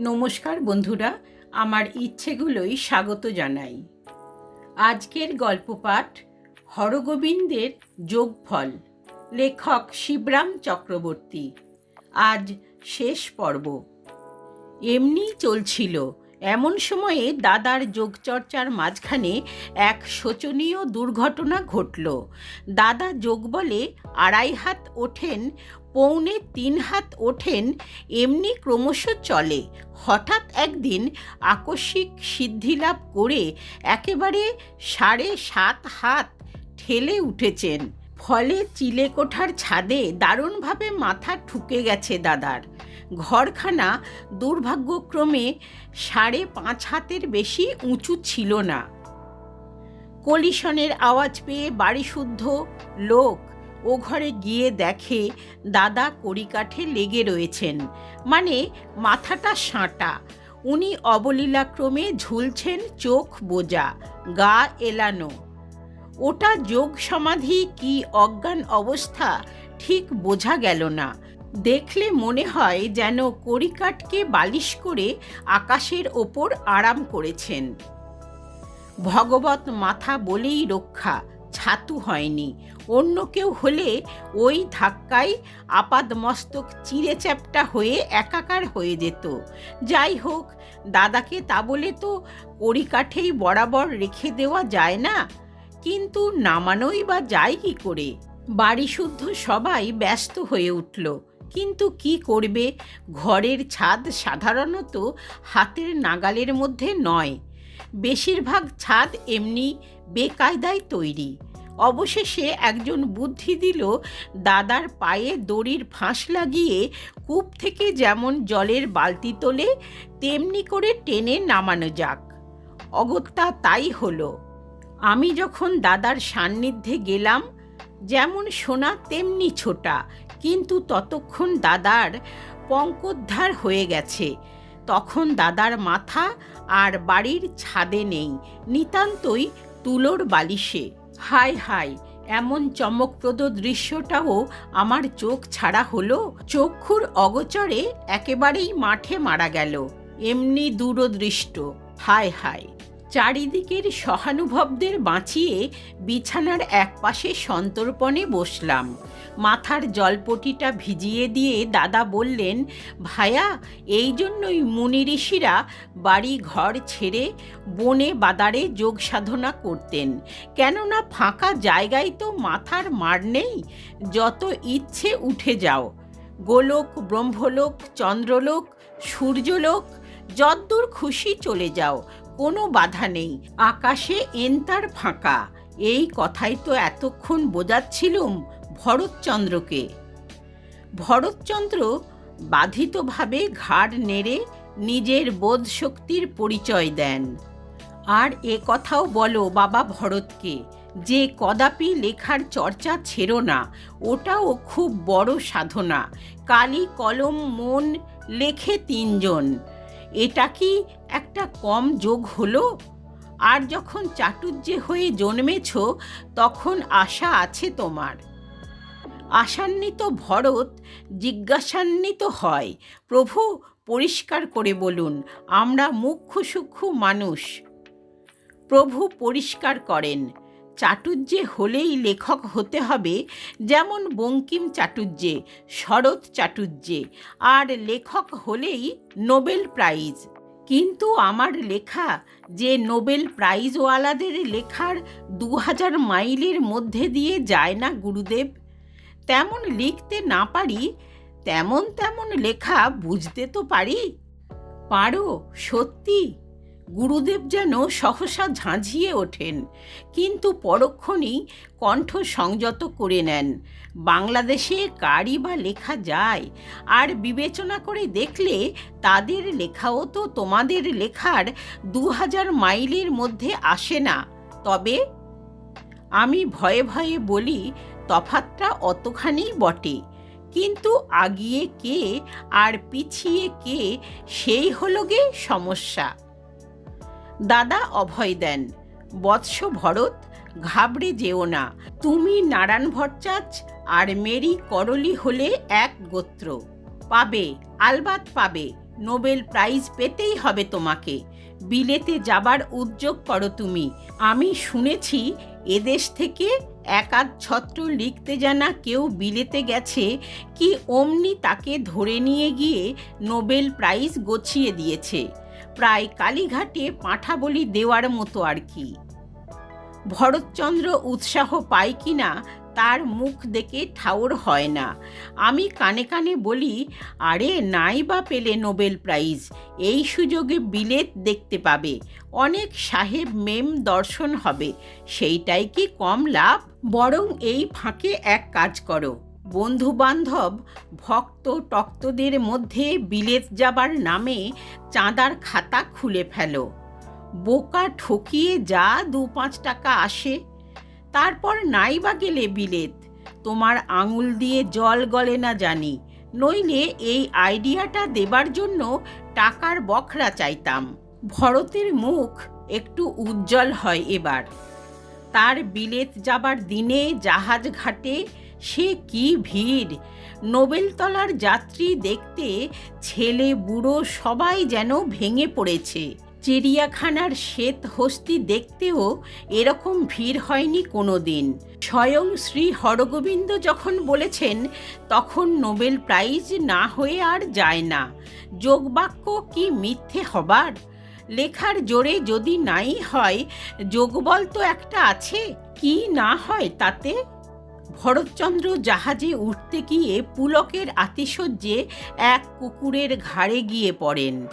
নমস্কার বন্ধুরা, আমার ইচ্ছেগুলোই স্বাগত জানাই। আজকের গল্প পাঠ হরগোবিন্দের যোগফল, লেখক শিবরাম চক্রবর্তী। আজ শেষ পর্ব। এমনি চলছিল, এমন সময়ে দাদার যোগচর্চার মাঝখানে এক শোচনীয় দুর্ঘটনা ঘটল। দাদা যোগ বলে আড়াই হাত ওঠেন পৌনে তিন হাত ওঠেন, এমনি ক্রমশ চলে। হঠাৎ একদিন আকস্মিক সিদ্ধিলাভ করে একেবারে সাড়ে সাত হাত ঠেলে উঠেছেন। ফলে চিলেকোঠার ছাদে দারুণভাবে মাথা ঠুকে গেছে দাদার। ঘরখানা দুর্ভাগ্যক্রমে সাড়ে পাঁচ হাতের বেশি উঁচু ছিল না। কলিশনের আওয়াজ পেয়ে বাড়িশুদ্ধ লোক ও ঘরে গিয়ে দেখে দাদা কড়িকাঠে লেগে রয়েছেন। মানে মাথাটা সাঁটা। উনি অবলীলাক্রমে ঝুলছেন চোখ বোজা গা এলানো। ওটা যোগ সমাধি কি অজ্ঞান অবস্থা ঠিক বোঝা গেল না। দেখলে মনে হয় যেন কড়িকাঠকে বালিশ করে আকাশের ওপর আরাম করেছেন। ভগবত মাথা বলেই রক্ষা। ছাতু হয়নি। অন্য কেউ হলে ওই ধাক্কায় আপাদমস্তক চিঁড়ে চ্যাপটা হয়ে একাকার হয়ে যেত। যাই হোক, দাদাকে তা বলে তো কড়িকাঠেই বরাবর রেখে দেওয়া যায় না। কিন্তু নামানোই বা যায় কি করে? বাড়ি শুদ্ধ সবাই ব্যস্ত হয়ে উঠল। কিন্তু কি করবে? ঘরের ছাদ সাধারণত হাতের নাগালের মধ্যে নয়। বেশিরভাগ ছাদ এমনি বেকায়দায় তৈরি। অবশেষে একজন বুদ্ধি দিল, দাদার পায়ে দড়ির ফাঁস লাগিয়ে কূপ থেকে যেমন জলের বালতি তোলে, তেমনি করে টেনে নামানো যাক। অগত্যা তাই হলো। আমি যখন দাদার সান্নিধ্যে গেলাম, যেমন সোনা তেমনি ছোটা, কিন্তু ততক্ষণ দাদার পঙ্কোদ্ধার হয়ে গেছে। তখন দাদার মাথা আর বাড়ির ছাদে নেই। নিতান্তই তুলোর বালিশে। হায় হায়, এমন চমকপ্রদ দৃশ্যটাও আমার চোখ ছাড়া হলো। চক্ষুর অগচরে একেবারেই মাঠে মারা গেল। এমনি দূরদৃষ্ট। হায় হায়। চারিদিকের সহানুভবদের বাঁচিয়ে বিছানার একপাশে সন্তর্পণে বসলাম। মাথার জলপটিটা ভিজিয়ে দিয়ে দাদা বললেন, ভায়া, এই জন্যই মুনি ঋষিরা বাড়ি ঘর ছেড়ে বনে বাদারে যোগ সাধনা করতেন। কেননা ফাঁকা জায়গায় তো মাথার মার নেই। যত ইচ্ছে উঠে যাও। গোলক, ব্রহ্মলোক, চন্দ্রলোক, সূর্যলোক, যদ্দূর খুশি চলে যাও। কোনো বাধা নেই। আকাশে এন্তার ফাঁকা। এই কথাই তো এতক্ষণ বোঝাচ্ছিলুম ভরতচন্দ্রকে। ভরতচন্দ্র বাধিতভাবে ঘাড় নেড়ে নিজের বোধ শক্তির পরিচয় দেন। আর এ কথাও বলো বাবা ভরতকে, যে কদাপি লেখার চর্চা ছেড়ো না, ওটাও খুব বড় সাধনা। কালি কলম মন লেখে তিনজন। এটা কি একটা কম যোগ হলো? আর যখন চাটুর্যে হয়ে জন্মেছ, তখন আশা আছে তোমার। আশান্বিত ভরত জিজ্ঞাসান্বিত হয়, প্রভু, পরিষ্কার করে বলুন, আমরা মুখ্য সূক্ষ্ম মানুষ। প্রভু পরিষ্কার করেন চাটুর্যে হলেই লেখক হতে হবে, যেমন বঙ্কিম চাটুর্যে শরৎ চাটুর্যে আর লেখক হলেই নোবেল প্রাইজ। কিন্তু আমার লেখা, যে নোবেল প্রাইজওয়ালাদের লেখার দু হাজার মাইলের মধ্যে দিয়ে যায় না গুরুদেব। তেমন লিখতে না পারি, তেমন তেমন লেখা বুঝতে তো পারি। পারো, সত্যি। গুরুদেব যেন সহসা ঝাঁঝিয়ে ওঠেন, কিন্তু পরক্ষণেই কণ্ঠ সংযত করে নেন, বাংলাদেশে কারই বা লেখা যায়? আর বিবেচনা করে দেখলে তাদের লেখাও তো তোমাদের লেখার দু হাজার মাইলের মধ্যে আসে না। তবে আমি ভয়ে ভয়ে বলি, তফাতটা অতখানি বটে। কিন্তু আগিয়ে কে আর পিছিয়ে কে, সেই হলো গে সমস্যা। দাদা অভয় দেন। বৎস ভরত, ঘাবড়ে যেও না। তুমি নারায়ণ ভট্টাচ আর মেরি করলি হলে এক গোত্র। পাবে, আলবাত পাবে। নোবেল প্রাইজ পেতেই হবে তোমাকে। বিলেতে যাবার উদ্যোগ করো তুমি। আমি শুনেছি, এদেশ থেকে একাধ ছত্র লিখতে জানা কেউ বিলেতে গেছে, কি অমনি তাকে ধরে নিয়ে গিয়ে নোবেল প্রাইজ গছিয়ে দিয়েছে। প্রায় কালীঘাটে পাঁঠা বলি দেওয়ার মতো আর কি। ভরতচন্দ্র উৎসাহ পায় কিনা তার মুখ দেখে ঠাউর হয় না। আমি কানে কানে বলি, আরে নাই বা পেলে নোবেল প্রাইজ, এই সুযোগে বিলেত দেখতে পাবে। অনেক সাহেব মেম দর্শন হবে, সেইটাই কি কম লাভ? বরং এই ফাঁকে এক কাজ করো। বন্ধু বান্ধব ভক্ত টক্তদের মধ্যে বিলেত যাবার নামে চাঁদার খাতা খুলে ফেলো। বোকা ঠকিয়ে যা দু পাঁচ টাকা আসে। তারপর নাই বা গেলে বিলেত। তোমার আঙুল দিয়ে জল গলে না জানি। নইলে এই আইডিয়াটা দেবার জন্য টাকার বখরা চাইতাম। ভরতের মুখ একটু উজ্জ্বল হয় এবার। তার বিলেত যাবার দিনে জাহাজ ঘাটে সে কি ভিড়? নোবেলতলার যাত্রী দেখতে ছেলে, বুড়ো সবাই যেন ভেঙে পড়েছে। চিড়িয়াখানার শ্বেত হস্তি দেখতেও এরকম ভিড় হয়নি কোনো দিন স্বয়ং শ্রী হরগোবিন্দ যখন বলেছেন, তখন নোবেল প্রাইজ না হয়ে আর যায় না। যোগবাক্য কি মিথ্যে হবার? লেখার জোরে যদি নাই হয়, যোগবল তো একটা আছে, কি না হয় তাতে? ভরতচন্দ্র জাহাজে উঠতে গিয়ে পুলকের আতিশয্যে এক কুকুরের ঘাড়ে গিয়ে পড়েন।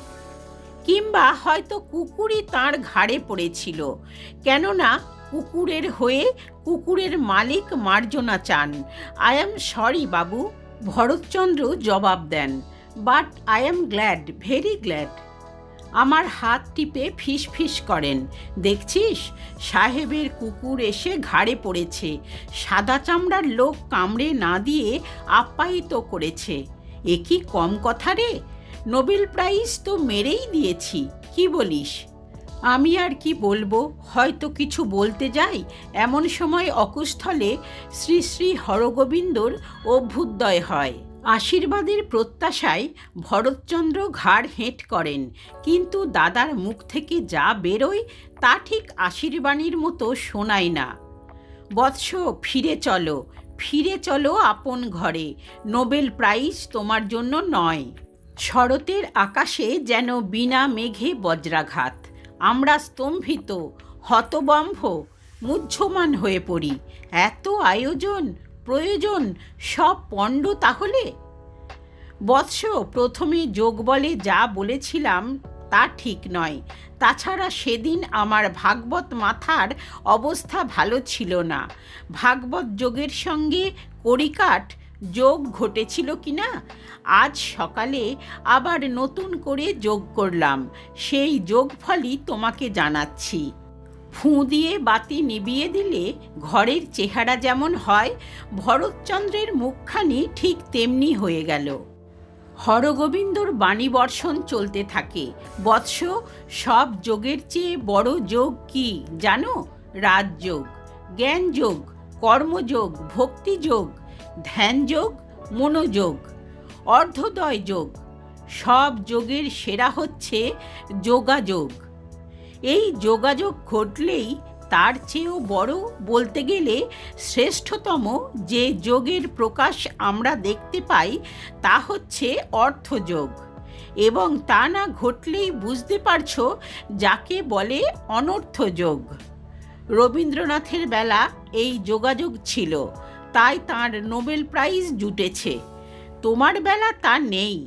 কিংবা হয়তো কুকুরই তার ঘাড়ে পড়েছিল। কেননা কুকুরের হয়ে কুকুরের মালিক মার্জনা চান। আই এম সরি, বাবু। ভরতচন্দ্র জবাব দেন। But I am glad, very glad. আমার হাত টিপে ফিস ফিস করেন। দেখছিস? সাহেবের কুকুর এসে ঘাড়ে পড়েছে। সাদা চামড়ার লোক কামড়ে না দিয়ে আপ্যায়িত করেছে। এ কি কম কথা রে? নোবেল প্রাইজ তো মেরেই দিয়েছি, কি বলিস? আমি আর কি বলব? হয়তো কিছু বলতে যাই। এমন সময় অকুস্থলে শ্রী শ্রী হরগোবিন্দর অভ্যুদয় হয়। আশীর্বাদের প্রত্যাশায় ভরতচন্দ্র ঘাড় হেঁট করেন। কিন্তু দাদার মুখ থেকে যা বেরোয়, তা ঠিক আশীর্বাণীর মতো শোনায় না। বৎস, ফিরে চলো ফিরে চলো আপন ঘরে। নোবেল প্রাইজ তোমার জন্য নয়। শরতের আকাশে যেন বিনা মেঘে বজ্রাঘাত। আমরা স্তম্ভিত, হতবম্ভ, মুহ্যমান হয়ে পড়ি। এত আয়োজন প্রয়োজন সব পণ্ড তাহলে? বৎস প্রথমে যোগ বলে যা বলেছিলাম তা ঠিক নয়। তাছাড়া সেদিন আমার ভাগবত মাথার অবস্থা ভালো ছিল না। ভাগবত যোগের সঙ্গে কড়িকাঠ যোগ ঘটেছিল কি না, আজ সকালে আবার নতুন করে যোগ করলাম। সেই যোগফলই তোমাকে জানাচ্ছি। ফুঁ দিয়ে বাতি নিবিয়ে দিলে ঘরের চেহারা যেমন হয়, ভরতচন্দ্রের মুখখানি ঠিক তেমনি হয়ে গেল। হরগোবিন্দর বাণী বর্ষণ চলতে থাকে। বৎস, সব যোগের চেয়ে বড় যোগ কি জানো? রাজযোগ, জ্ঞানযোগ, কর্মযোগ, ভক্তিযোগ, ধ্যানযোগ, মনোযোগ, অর্ধদয় যোগ। সব যোগের সেরা হচ্ছে যোগাযোগ। এই যোগাযোগ ঘটলেই তার চেয়েও বড় বলতে গেলে শ্রেষ্ঠতম যে যোগের প্রকাশ আমরা দেখতে পাই তা হচ্ছে অর্থযোগ। এবং তা না ঘটলেই বুঝতে পারছ যাকে বলে অনর্থযোগ। রবীন্দ্রনাথের বেলা এই যোগাযোগ ছিল, তাই তার নোবেল প্রাইজ জুটেছে। তোমার বেলা তা নেই।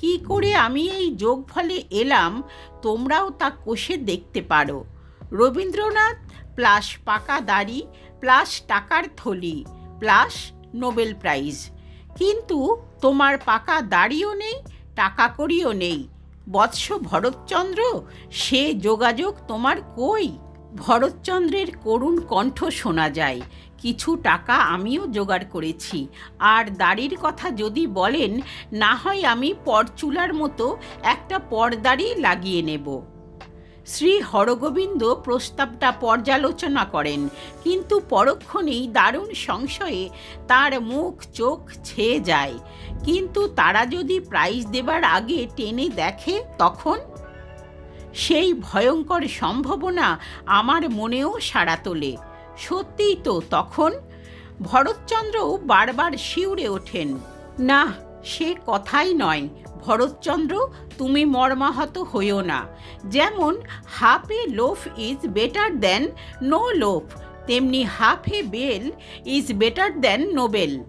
কি করে আমি এই যোগফলে এলাম, তোমরাও তা কষে দেখতে পারো। রবীন্দ্রনাথ, প্লাস পাকা দাড়ি, প্লাস টাকার থলি, প্লাস নোবেল প্রাইজ। কিন্তু তোমার পাকা দাড়িও নেই, টাকা করিও নেই। বৎস ভরতচন্দ্র, সে যোগাযোগ তোমার কই? ভরতচন্দ্রের করুণ কণ্ঠ শোনা যায়। কিছু টাকা আমিও জোগাড় করেছি। আর দাড়ির কথা যদি বলেন, না হয় আমি পরচুলার মতো একটা পরদাড়ি লাগিয়ে নেব। শ্রী হরগোবিন্দ প্রস্তাবটা পর্যালোচনা করেন, কিন্তু পরক্ষণেই দারুণ সংশয়ে তার মুখ চোখ ছেয়ে যায়। কিন্তু তারা যদি প্রাইজ দেবার আগে টেনে দেখে, তখন? সেই ভয়ঙ্কর সম্ভাবনা আমার মনেও সাড়া তোলে। সত্যিই তো তখন ভরতচন্দ্রও বারবার শিউরে ওঠেন। না, সে কথাই নয়। ভরতচন্দ্র, তুমি মর্মাহত হইও না। যেমন half a loaf is better than no loaf, তেমনি half a bell is better than Nobel.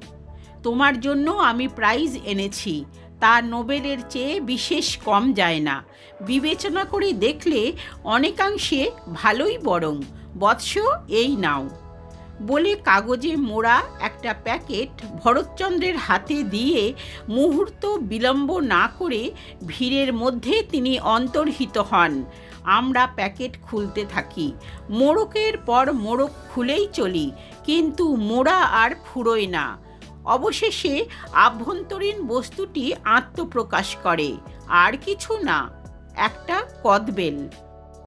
তোমার জন্য আমি প্রাইজ এনেছি। তা নোবেলের চেয়ে বিশেষ কম যায় না। বিবেচনা করে দেখলে অনেকাংশে ভালোই বরং। বৎস, এই নাও। বলে কাগজে মোড়া একটা প্যাকেট ভরতচন্দ্রের হাতে দিয়ে মুহূর্ত বিলম্ব না করে ভিড়ের মধ্যে তিনি অন্তর্হিত হন। আমরা প্যাকেট খুলতে থাকি। মোড়কের পর মোড়ক খুলেই চলি, কিন্তু মোড়া আর ফুরোয় না। অবশেষে আভ্যন্তরীণ বস্তুটি আত্মপ্রকাশ করে। আর কিছু না একটা কদবেল।